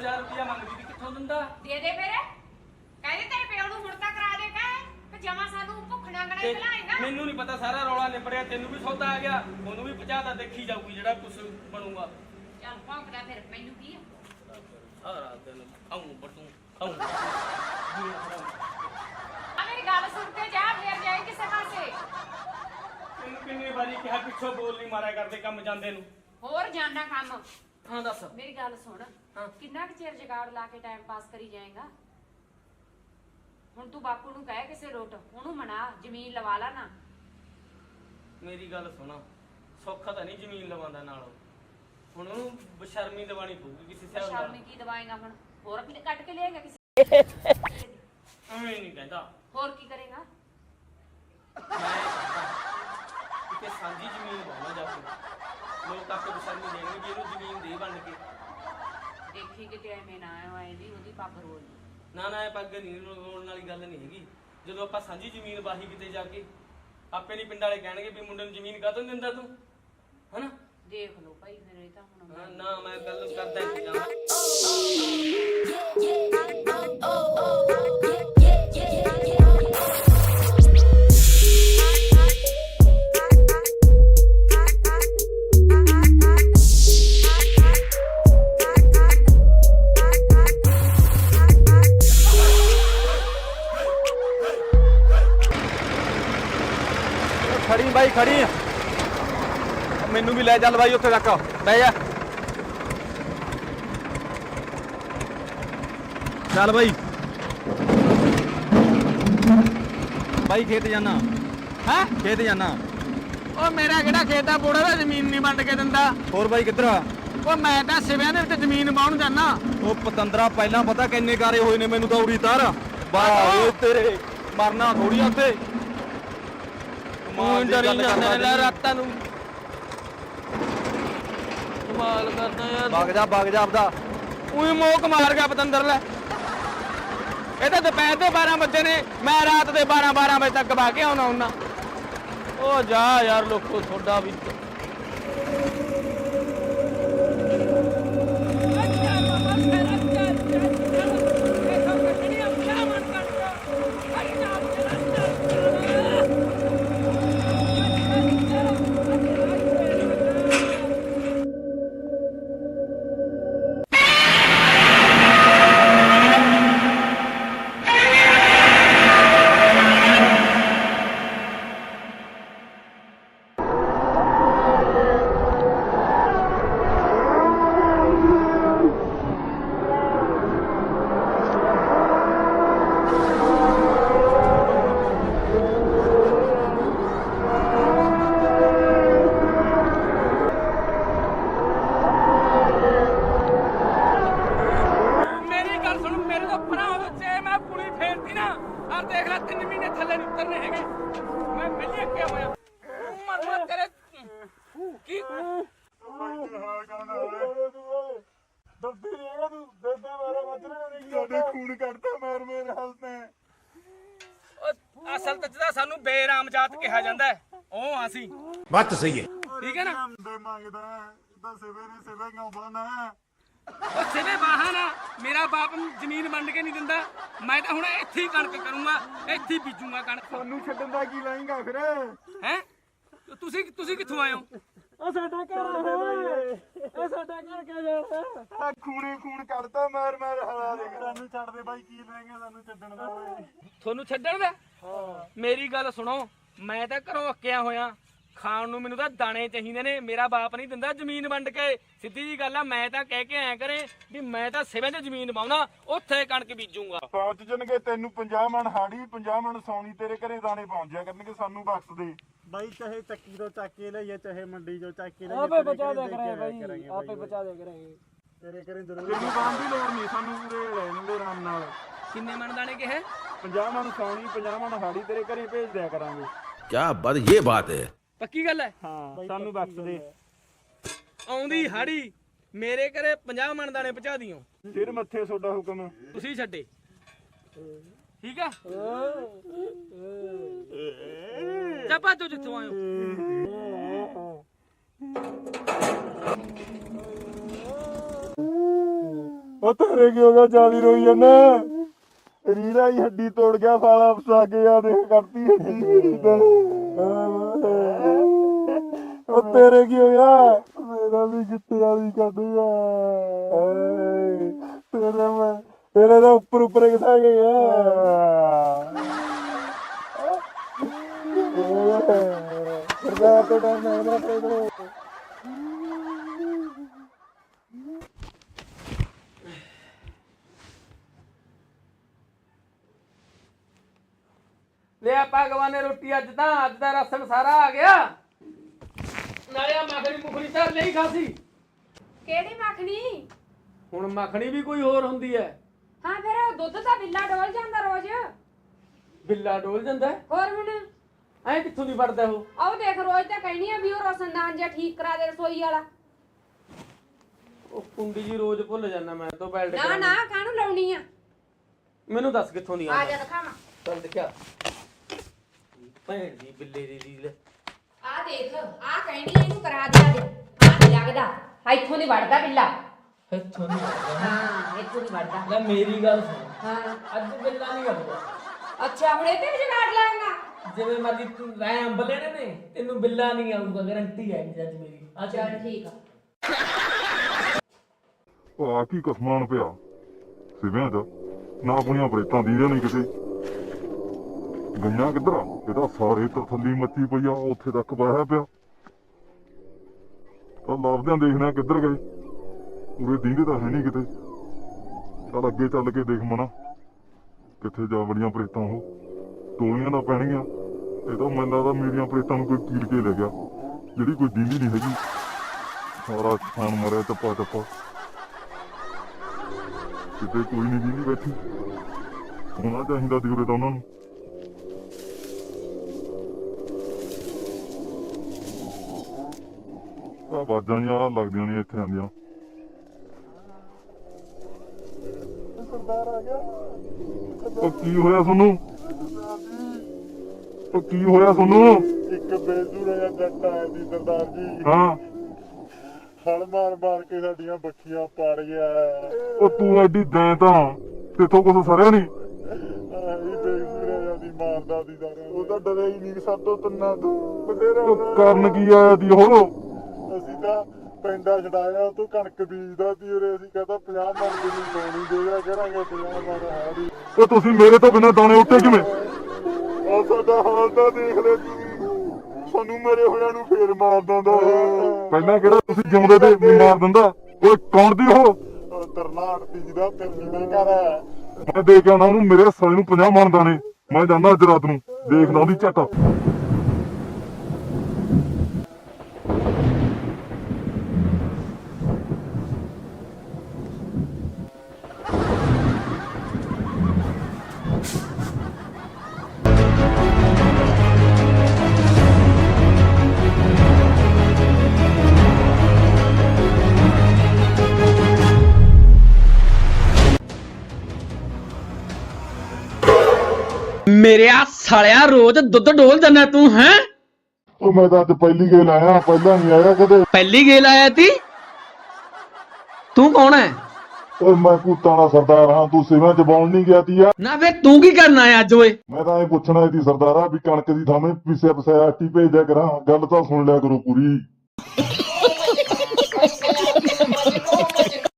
1000 ਰੁਪਇਆ ਮੰਗਦੀ ਸੀ ਕਿੱਥੋਂ ਦਿੰਦਾ? ਦੇ ਦੇ ਫਿਰ। ਕਹਿੰਦੇ ਤੇਰੇ ਪਿਓ ਨੂੰ ਹੁਣ ਤਾਂ ਕਰਾ ਦੇ ਕਹੇ। ਕਿ ਜਮਾ ਸਾਨੂੰ ਭੁੱਖ ਨੰਗਣਾ ਤੇ ਖਲਾਏਗਾ ਮੈਨੂੰ ਨਹੀਂ ਪਤਾ ਸਾਰਾ ਰੌਲਾ ਨਿਬੜਿਆ ਤੈਨੂੰ ਵੀ ਸੌਦਾ ਆ ਗਿਆ। ਉਹਨੂੰ ਵੀ ਪਹੁੰਚਾਤਾ ਦੇਖੀ ਜਾਊਗੀ ਜਿਹੜਾ ਕੁਝ ਬਣੂਗਾ। ਚੱਲ ਭੌਂਕਦਾ ਫਿਰ ਮੈਨੂੰ ਕੀ ਆ? ਸਾਰਾ ਦਿਨ ਖਾਉਂ ਬਟੂ ਖਾਉਂ ਆ ਮੇਰੀ ਗੱਲ ਸੁਣ ਕੇ ਜਾ ਫਿਰ ਜਾਏ ਕਿਸੇ ਪਾਸੇ। ਤੈਨੂੰ ਕਿੰਨੀ ਵਾਰੀ ਕਿਹਾ ਪਿੱਛੋਂ ਬੋਲ ਨਹੀਂ ਮਾਰਿਆ ਕਰਦੇ ਕੰਮ ਜਾਂਦੇ ਨੂੰ। ਹੋਰ ਜਾਣਾ ਕੰਮ। ਹਾਂ ਦੱਸ। ਮੇਰੀ ਗੱਲ ਸੁਣ। ਹਾਂ। ਕਿੰਨਾ ਕੁ ਚਿਰ ਜਗਾੜ ਲਾ ਕੇ ਟਾਈਮ ਪਾਸ ਕਰੀ ਜਾਏਗਾ? ਹੁਣ ਤੂੰ ਬਾਪੂ ਨੂੰ ਕਹਿ ਕਿਸੇ ਰੋਟ ਉਹਨੂੰ ਮਨਾ ਜ਼ਮੀਨ ਲਵਾ ਲਾ ਨਾ। ਮੇਰੀ ਗੱਲ ਸੁਣਾ। ਸੌਖਾ ਤਾਂ ਨਹੀਂ ਜ਼ਮੀਨ ਲਵਾਉਂਦਾ ਨਾਲ ਉਹ। ਹੁਣ ਉਹਨੂੰ ਬਸ਼ਰਮੀ ਦਵਾਣੀ ਪਊਗੀ ਕਿਸੇ ਹਿਸਾਬ ਨਾਲ। ਸ਼ਰਮੀ ਕੀ ਦਵਾਏਗਾ ਹੁਣ? ਹੋਰ ਕੀ ਕੱਟ ਕੇ ਲਿਆਏਗਾ ਕਿਸੇ ਐਵੇਂ ਨਹੀਂ ਕਹਿੰਦਾ। ਹੋਰ ਕੀ ਕਰੇਗਾ? ਕਿਤੇ ਸਾਂਝੀ ਜ਼ਮੀਨ ਪਾਉਣਾ ਜਾ ਕੇ। ਲੋਕ ਆਪੇ ਬਸ਼ਰਮੀ ਦੇਣਗੇ ਵੀ ਇਹਨੂੰ ਜ਼ਮੀਨ ਦੇ ਬਣ ਕੇ ਦੇਖੀ ਕਿਤੇ ਐਵੇਂ ਨਾ ਆਏ ਦੀ ਉਹਦੀ ਪੱਗ ਰੋਲ ਨਾ ਨਾ ਇਹ ਪੱਗ ਨਹੀਂ ਰੋਣ ਵਾਲੀ ਗੱਲ ਨਹੀਂ ਹੈਗੀ ਜਦੋਂ ਆਪਾਂ ਸਾਂਝੀ ਜ਼ਮੀਨ ਵਾਹੀ ਕਿਤੇ ਜਾ ਕੇ ਆਪੇ ਨਹੀਂ ਪਿੰਡ ਵਾਲੇ ਕਹਿਣਗੇ ਵੀ ਮੁੰਡੇ ਨੂੰ ਜ਼ਮੀਨ ਕਾਹਤੋਂ ਨੀ ਦਿੰਦਾ ਤੂੰ ਹਨਾ ਦੇਖ ਲਓ ਭਾਈ ਫਿਰ ਇਹ ਤਾਂ ਹੁਣ ਹਾਂ, ਨਾ ਮੈਂ ਗੱਲ ਕਰਦਾ ਹੀ ਜਾਣਾ ਖੜੀ ਬਾਈ ਖੜੀ। ਮੈਨੂੰ ਵੀ ਲੈ ਚੱਲ ਬਾਈ ਉੱਥੇ ਤੱਕ। ਬਹਿ ਜਾ। ਚੱਲ ਬਾਈ। ਬਾਈ ਖੇਤ ਜਾਣਾ ਹੈ? ਖੇਤ ਜਾਣਾ ਉਹ ਮੇਰਾ ਕਿਹੜਾ ਖੇਤ ਆ? ਬੋੜਾ ਦਾ ਜ਼ਮੀਨ ਨਹੀਂ ਵੰਡ ਕੇ ਦਿੰਦਾ। ਹੋਰ ਬਾਈ ਕਿੱਧਰ ਆ? ਉਹ ਮੈਂ ਤਾਂ ਸਿਵਿਆਂ ਦੇ ਵਿੱਚ ਜ਼ਮੀਨ ਬਾਉਣ ਜਾਣਾ ਉਹ ਪਤੰਦਰਾ ਪਹਿਲਾਂ ਪਤਾ ਕਿੰਨੇ ਕਾਰੇ ਹੋਏ ਨੇ ਮੈਨੂੰ ਤਾਂ ਉਰੀ ਤਾਰ ਵਾਹ ਓਏ ਤੇਰੇ। ਮਰਨਾ ਥੋੜੀ ਉੱਥੇ। ਦੀ ਡਰੀ ਜਾਂਦੇ ਨੇ ਕਰਦਾ ਲੈ ਜੀ। ਰਾਤਾਂ ਨੂੰ। ਕਮਾਲ ਕਰਦਾ ਯਾਰ। ਵਗ ਜਾ ਵਗ ਜਾ ਆਪਦਾ। ਉਹੀ ਮੋਕ ਮਾਰ ਗਿਆ ਪਤੰਦਰ ਲੈ। ਇਹ ਤਾਂ ਦੁਪਹਿਰ ਦੇ 12 ਵਜੇ ਨੇ। ਮੈਂ ਰਾਤ ਦੇ 12 12 ਵਜੇ ਤੱਕ ਬਾ ਕੇ ਆਉਣਾ ਹੁੰਨਾ ਉਹ ਜਾ ਯਾਰ ਲੋਕੋ ਤੁਹਾਡਾ ਵੀ ਆਹ ਦੇਖ ਲੈ 3 ਮਹੀਨੇ ਥੱਲੇ ਨੂੰ ਉਤਰਨੇ ਹੈਗੇ। ਮੈਂ ਮਿਲਿਆ ਕਿਆ ਹੋਇਆ। ਮਰ ਮਰ ਤੇਰੇ ਕੀ ਦੱਬੀ ਰਹੇਗਾ ਤੂੰ ਦੱਬੇ ਮਾਰੇ ਮਤਰੇ ਨਹੀਂ ਸਾਡੇ ਖੂਨ ਕੱਢਤਾ ਮਾਰ ਮੇਰ ਹਾਲ ਤੇ ਅਸਲ ਤੇ ਜਿਹਦਾ ਸਾਨੂੰ ਬੇਰਾਮ ਜਾਤ ਕਿਹਾ ਜਾਂਦਾ ਉਹ ਆ ਬੱਤ ਸਹੀ ਹੈ। ਠੀਕ ਹੈ ਨਾ? ਦੇ ਮੰਗਦਾ ਦੱਸੇ ਵੇਰੇ ਸੇ ਵੇਗਾ ਬਣਾ ਸਿਵੇ ਵਾਹਨ ਆ ਮੇਰਾ ਬਾਪ ਨੂੰ ਜ਼ਮੀਨ ਵੰਡ ਕੇ ਨਹੀਂ ਦਿੰਦਾ ਮੈਂ ਤਾਂ ਹੁਣ ਇੱਥੇ ਹੀ ਕਣਕ ਕਰੂੰਗਾ ਇੱਥੇ ਹੀ ਬੀਜੂੰਗਾ ਕਣਕ। ਤੁਹਾਨੂੰ ਛੱਡਣ ਦਾ ਕੀ ਲਾਏਗਾ ਫਿਰ? ਹੈ? ਤੁਸੀਂ ਤੁਸੀਂ ਕਿੱਥੋਂ ਆਏ ਹੋ? ਆ ਸਾਡਾ ਘਰ ਆ। ਸਾਡਾ ਘਰ ਕਿਆ ਜਾਣਾ ਆ ਖੂਨੇ ਖੂਨ ਕੱਢਦਾ ਮਾਰ ਮਾਰ ਹਲਾ ਦੇ ਸਾਨੂੰ ਛੱਡ ਦੇ ਬਾਈ ਕੀ ਲੈਂਗੇ ਸਾਨੂੰ ਛੱਡਣ ਦਾ? ਓਏ ਤੁਹਾਨੂੰ ਛੱਡਣ ਦਾ? ਮੇਰੀ ਗੱਲ ਸੁਣੋ ਮੈਂ ਤਾਂ ਘਰੋਂ ਅੱਕਿਆ ਹੋਇਆ। ਖਾਣ ਨੂੰ ਮੈਨੂੰ ਤਾਂ ਦਾਣੇ ਚਾਹੀਦੇ ਨੇ ਮੇਰਾ ਬਾਪ ਨਹੀਂ ਦਿੰਦਾ ਜ਼ਮੀਨ ਵੰਡ ਕੇ। ਸਿੱਧੀ ਜੀ ਗੱਲ ਆ ਮੈਂ ਤਾਂ ਕਹਿ ਕੇ ਆਇਆ ਕਰੇ ਵੀ ਮੈਂ ਤਾਂ ਸਿਵੇਂ 'ਚ ਜ਼ਮੀਨ ਪਾਉਣਾ ਉੱਥੇ ਕਣਕ ਬੀਜੂਗਾ। ਪਹੁੰਚ ਜਣਗੇ ਤੈਨੂੰ 50 ਮਣ ਹਾੜੀ 50 ਮਣ ਸੌਣੀ ਤੇਰੇ ਘਰੇ ਦਾਣੇ ਪਹੁੰਚਿਆ ਕਰਨਗੇ ਸਾਨੂੰ ਬਖਸ਼ ਦੇ ਬਾਈ ਚਾਹੇ ਚੱਕੀ ਤੋਂ ਚੱਕ ਕੇ ਲਈਏ ਚਾਹੇ ਮੰਡੀ ਤੋਂ ਚੱਕ ਕੇ ਆਪੇ ਬਚਾ ਦੇ ਕਰਾਂਗੇ ਬਾਈ ਆਪੇ ਬਚਾ ਦੇ ਕਰਾਂਗੇ। ਤੇਰੇ ਘਰੇ ਜ਼ਰੂਰ ਤੈਨੂੰ ਬਾਣ ਦੀ ਲੋੜ ਨਹੀਂ ਸਾਨੂੰ ਪੂਰੇ ਲੈਣ ਦੇ ਰਾਮ ਨਾਲ। ਕਿੰਨੇ ਮਣ ਦਾਣੇ ਕਿਹਾ? 50 ਮਣ ਸੌਣੀ 50 ਮਣ ਹਾੜੀ ਤੇਰੇ ਘਰੇ ਭੇਜ ਦਿਆ ਕਰਾਂਗੇ। ਕੀ ਬਾਤ ਇਹ ਬਾਤ ਹੈ। ਪੱਕੀ ਗੱਲ ਹੈ? ਹਾਂ ਸਾਨੂੰ ਬਖਸ਼ ਦੇ ਆਉਂਦੀ ਹਾੜੀ ਮੇਰੇ ਘਰੇ 50 ਮਣ ਦਾਣੇ ਪਹੁੰਚਾ ਦਿਓ। ਫਿਰ ਮੱਥੇ ਤੁਹਾਡਾ ਹੁਕਮ। ਤੁਸੀਂ ਛੱਡੇ। ਠੀਕ ਆ? ਚੱਪਾ ਤੂੰ ਜਿੱਥੋਂ ਆਇਓ। ਉਹ ਤੇਰੇ ਕੀ ਹੋ ਗਿਆ? ਜਿਆਦੀ ਰੋਈ ਜਾਂਦਾ ਰੀਲਾ ਹੀ ਹੱਡੀ ਤੋੜ ਗਿਆ ਫਾਲਾ ਫਸਾ ਕੇ ਆ ਦੇਖ ਕਰਤੀ ਹੱਡੀ ਮੇਰੀ ਤਾਂ ਉਹ ਤੇਰੇ ਕੀ ਹੋਇਆ? ਮੇਰਾ ਵੀ ਕਿੱਥੇ ਵਾਲੀ ਕੱਢਿਆ ਤੇਰੇ ਮੈਂ ਤੇਰੇ ਦਾ ਉੱਪਰ ਉੱਪਰ ਕਿਥਾ ਗਿਆ ਸਰਦਾਰ ਤੋਂ ਡਰ ਨਾ ਨਾ ਪੈਦੋ ਲਿਆ ਭਗਵਾਨ ਨੇ ਰੋਟੀ ਅੱਜ ਤਾਂ ਅੱਜ ਦਾ ਰਸਮ ਸਾਰਾ ਆ ਗਿਆ। ਨਾਲੇ ਆ ਮੱਖਣੀ ਮੁਖਣੀ ਤਾਂ ਨਹੀਂ ਖਾਸੀ ਕਿਹੜੀ ਮੱਖਣੀ? ਹੁਣ ਮੱਖਣੀ ਵੀ ਕੋਈ ਹੋਰ ਹੁੰਦੀ ਹੈ ਹਾਂ ਫਿਰ ਦੁੱਧ ਦਾ ਬਿੱਲਾ ਡੋਲ ਜਾਂਦਾ ਰੋਜ਼। ਬਿੱਲਾ ਡੋਲ ਜਾਂਦਾ ਹੈ। ਹੋਰ ਹੁਣ? ਐਂ ਕਿੱਥੋਂ ਦੀ ਵੜਦਾ ਉਹ? ਆਓ ਦੇਖ ਰੋਜ਼ ਤਾਂ ਕਹਿਣੀ ਆ ਵੀ ਉਹ ਰੋਸ਼ਨਦਾਨ ਜਿਹਾ ਠੀਕ ਕਰਾ ਦੇ ਰਸੋਈ ਵਾਲਾ। ਉਹ ਕੁੰਡੀ ਜੀ ਰੋਜ਼ ਭੁੱਲ ਜਾਂਦਾ ਮੈਂ ਤੋਂ ਬੈਲਟ ਨਾ ਨਾ ਕਾਹਨੂੰ ਲਾਉਣੀ ਆ? ਮੈਨੂੰ ਦੱਸ ਕਿੱਥੋਂ ਦੀ ਆ ਆਉਂਦਾ ਜਾ ਦਿਖਾਵਾਂ। ਚੱਲ ਦਿਖਾ ਭੈਣ ਦੀ ਬਿੱਲੇ ਦੀ ਆ ਦੇਖ ਆ ਕਹਿਣੀ ਇਹਨੂੰ ਕਰਾ ਦਿਆ ਦੇ ਆ ਨਹੀਂ ਲੱਗਦਾ ਆ ਇੱਥੋਂ ਦੀ ਵੜਦਾ ਬਿੱਲਾ। ਇੱਥੋਂ ਦੀ ਹਾਂ ਇੱਥੋਂ ਦੀ ਵੜਦਾ। ਲੈ ਮੇਰੀ ਗੱਲ ਸੁਣ। ਹਾਂ। ਅੱਜ ਬਿੱਲਾ ਨਹੀਂ ਆਊਗਾ ਅੱਛਾ ਹੁਣ ਇਹ ਤੇ ਵੀ ਜਗਾੜ ਲਾਂਗਾ ਜਿਵੇਂ ਮਰਜ਼ੀ ਤੂੰ ਰਹਿ ਅੰਬ ਲੈਣੇ ਨੇ ਤੈਨੂੰ ਬਿੱਲਾ ਨਹੀਂ ਆਊਗਾ ਗਾਰੰਟੀ ਹੈ ਜੀ ਅੱਜ ਮੇਰੀ। ਆ ਚੱਲ। ਠੀਕ ਆ। ਉਹ ਆ ਕੀ ਕਸਮਾਨ ਪਿਆ? ਸਿਵਿਆਂ ਦਾ ਨਾ ਆਪਣੀਆਂ ਬਰੇਤਾਂ ਦੀ ਨਹੀਂ ਕਿਤੇ। ਗਈਆਂ ਕਿੱਧਰ ਆ? ਇਹਦਾ ਸਾਰੇ ਤਾਂ ਥੱਲੀ ਮੱਚੀ ਪਈ ਆ ਉੱਥੇ ਤੱਕ ਪਾਇਆ ਪਿਆ। ਤਾਂ ਲੱਭਦਿਆਂ ਦੇਖਦੇ ਆ ਕਿੱਧਰ ਗਏ। ਉਰੇ ਦੀਂਦੇ ਤਾਂ ਹੈ ਨਹੀਂ ਕਿਤੇ। ਚੱਲ ਅੱਗੇ ਚੱਲ ਕੇ ਦੇਖ ਮਨਾ। ਕਿੱਥੇ ਜਾ ਬੜੀਆਂ ਬਰੇਤਾਂ ਉਹ। ਟੋਲੀਆਂ ਨਾ ਪੈਣਗੀਆਂ ਇਹ ਤਾਂ ਮੈਨੂੰ ਲੱਗਦਾ ਮੇਰੀਆਂ ਪ੍ਰੇਤਾਂ ਨੂੰ ਕੋਈ ਕੀਰ ਕੇ ਲੈ ਗਿਆ। ਜਿਹੜੀ ਕੋਈ ਦੀਂਦੀ ਨਹੀਂ ਹੈਗੀ। ਸਾਰਾ ਖਾਨ ਮਾਰਿਆ ਟੱਪਾ ਟੱਪਾ। ਕਿਤੇ ਕੋਈ ਨਹੀਂ ਜੀ ਬੈਠੀ। ਹੋਣਾ ਚਾਹੀਦਾ ਸੀ ਤਾਂ ਉਹਨਾਂ ਨੂੰ। ਆ ਬਾਜਾਂ ਜਿਹਾ ਲੱਗਦੀਆਂ ਨੇ ਇੱਥੇ ਆਂਦੀਆਂ ਸਰਦਾਰ ਆ ਗਿਆ। ਉਹ ਕੀ ਹੋਇਆ ਤੁਹਾਨੂੰ ਉਹ ਕੀ ਹੋਇਆ ਤੁਹਾਨੂੰ ਇੱਕ ਬੇਸੂਰਾ ਜਿਹਾ ਜੱਟ ਆਇਆ ਸੀ ਸਰਦਾਰ ਜੀ। ਹਾਂ। ਹਲ ਮਾਰ ਮਾਰ ਕੇ ਸਾਡੀਆਂ ਬੱਖੀਆਂ ਪਾੜ ਗਿਆ। ਉਹ ਤੂੰ ਐਡੀ ਦੈਂ ਤਾਂ ਤੇਥੋਂ ਕੁਝ ਸਰਿਆ ਨਹੀਂ। ਆਹੀ ਬੇਸੂਰਾ ਜਿਹਾ ਦੀ ਮਾਰਦਾ ਸੀ ਸਾਰਿਆਂ ਉਹ ਤਾਂ ਡਰਿਆ ਹੀ ਨਹੀਂ ਸਾਤੋਂ ਤੰਨਾ ਤੋਂ। ਬਥੇਰਾ ਉਹ ਕਰਨ ਕੀ ਆਇਆ ਦੀ ਉਹ? ਅਸੀਂ ਤਾਂ ਪੈਂਡਾ ਛਡਾਇਆ ਉਹ ਤੋਂ ਕਣਕ ਬੀਜਦਾ ਸੀ ਉਰੇ ਅਸੀਂ ਕਹਿੰਦਾ 50 ਮਣ ਦੀ ਨਹੀਂ ਪਾਉਣੀ ਦੇਗਾ ਕਰਾਂਗੇ 50 ਮਣ ਹੈ ਦੀ ਉਹ ਤੁਸੀਂ ਮੇਰੇ ਤੋਂ ਬਿਨਾਂ ਦਾਣੇ ਉੱਤੇ ਕਿਵੇਂ? ਉਹ ਸਾਡਾ ਹਾਲ ਤਾਂ ਦੇਖ ਲੈ ਤੂੰ ਸਾਨੂੰ ਮੇਰੇ ਹੋਇਆਂ ਨੂੰ ਫੇਰ ਮਾਰ ਦਿੰਦਾ ਪਹਿਲਾਂ ਕਿਹੜਾ ਤੁਸੀਂ ਜਿਉਂਦੇ ਤੇ ਮਾਰ ਦਿੰਦਾ? ਓਏ ਕੌਣ ਦੀ ਉਹ? ਉਹ ਤਰਨਾਟ ਦੀ ਜਿਹਦਾ ਤੇਰੀ ਦਾ ਘਰ ਮੈਂ ਦੇ ਕੇ ਆਉਣਾ ਉਹਨੂੰ ਮੇਰੇ ਸਾਲੇ ਨੂੰ 50 ਮਣ ਦਾਣੇ। ਮੈਂ ਜਾਂਦਾ ਅੱਜ ਰਾਤ ਨੂੰ। ਦੇਖਦਾ ਉਹਦੀ ਝੱਟ। ਮੇਰਿਆ ਸਾਲਿਆ ਰੋਜ਼ ਦੁੱਧ ਡੋਲ ਦਿੰਦਾ ਤੂੰ ਹੈ? ਉਹ ਮੈਂ ਤਾਂ ਅੱਜ ਪਹਿਲੀ ਗੇਲ ਆਇਆ ਪਹਿਲਾਂ ਨਹੀਂ ਆਇਆ ਕਦੇ। ਪਹਿਲੀ ਗੇਲ ਆਇਆ ਤੀ? ਤੂੰ ਕੌਣ ਹੈ ਓਏ ਮੈਂ ਭੂਤਾਂ ਦਾ ਸਰਦਾਰ ਹਾਂ ਤੂੰ ਸਿਵਾਂ ਚ ਬੌਣ ਨਹੀਂ ਗਿਆ ਤੀ ਆ ਨਾ ਵੇ ਤੂੰ ਕੀ ਕਰਨਾ ਹੈ ਅੱਜ ਓਏ? ਮੈਂ ਤਾਂ ਇਹ ਪੁੱਛਣਾ ਸੀ ਸਰਦਾਰਾ ਵੀ ਕਣਕ ਦੀ ਥਾਵੇਂ ਪਿੱਛੇ ਪਸਾਇਆ ਆਟੀ ਭੇਜ ਦਿਆ ਕਰਾਂ ਗੱਲ ਤਾਂ ਸੁਣ ਲਿਆ ਕਰੋ ਪੂਰੀ।